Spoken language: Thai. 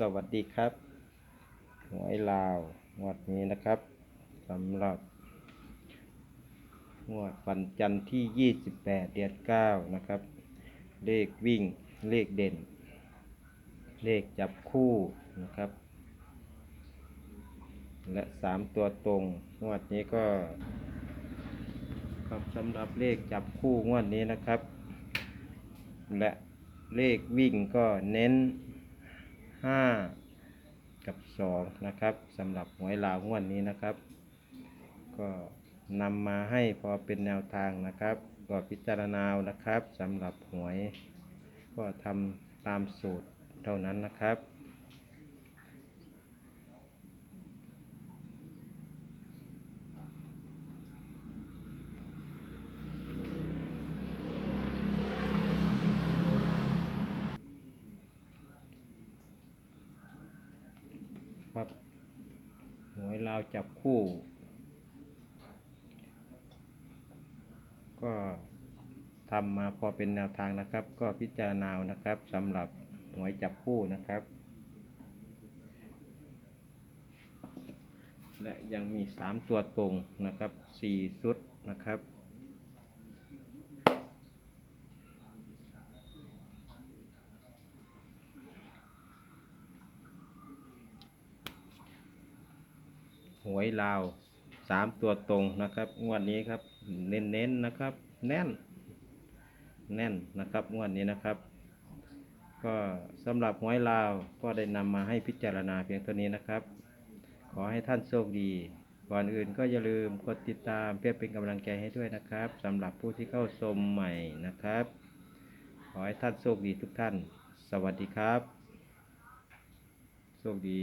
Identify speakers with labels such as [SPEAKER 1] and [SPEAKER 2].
[SPEAKER 1] สวัสดีครับ หวยลาวงวดนี้นะครับสำหรับงวดวันจันทร์ที่ 28 เดือน9นะครับ เลขวิ่งเลขเด่น เลขจับคู่นะครับ และ 3 ตัวตรงงวดนี้ก็ครับสำหรับเลขจับคู่งวดนี้นะครับ และเลขวิ่งก็เน้น 5กับ2นะครับสำหรับหวยลาวงวดนี้นะครับ ก็นำมาให้พอเป็นแนวทางนะครับก็พิจารณาเอานะครับสำหรับหวย ก็ทำตามสูตรเท่านั้นนะครับ ครับหวยลาวจับคู่ ก็ทำมาพอเป็นแนวทางนะครับ ก็พิจารณานะครับสำหรับหวยจับคู่นะครับ และยังมีสามตัวตรงนะครับสี่ชุดนะครับ หวยลาวสามตัวตรงนะครับ งวดนี้ครับ เน้นๆนะครับ แน่น แน่นนะครับ งวดนี้นะครับ ก็สำหรับหวยลาวก็ได้นำมาให้พิจารณาเพียงเท่านี้นะครับ ขอให้ท่านโชคดีก่อนอื่นก็อย่าลืมกดติดตามเพื่อเป็นกำลังใจให้ด้วยนะครับสำหรับผู้ที่เข้าชมใหม่นะครับ ขอให้ท่านโชคดีทุกท่าน สวัสดีครับ โชคดี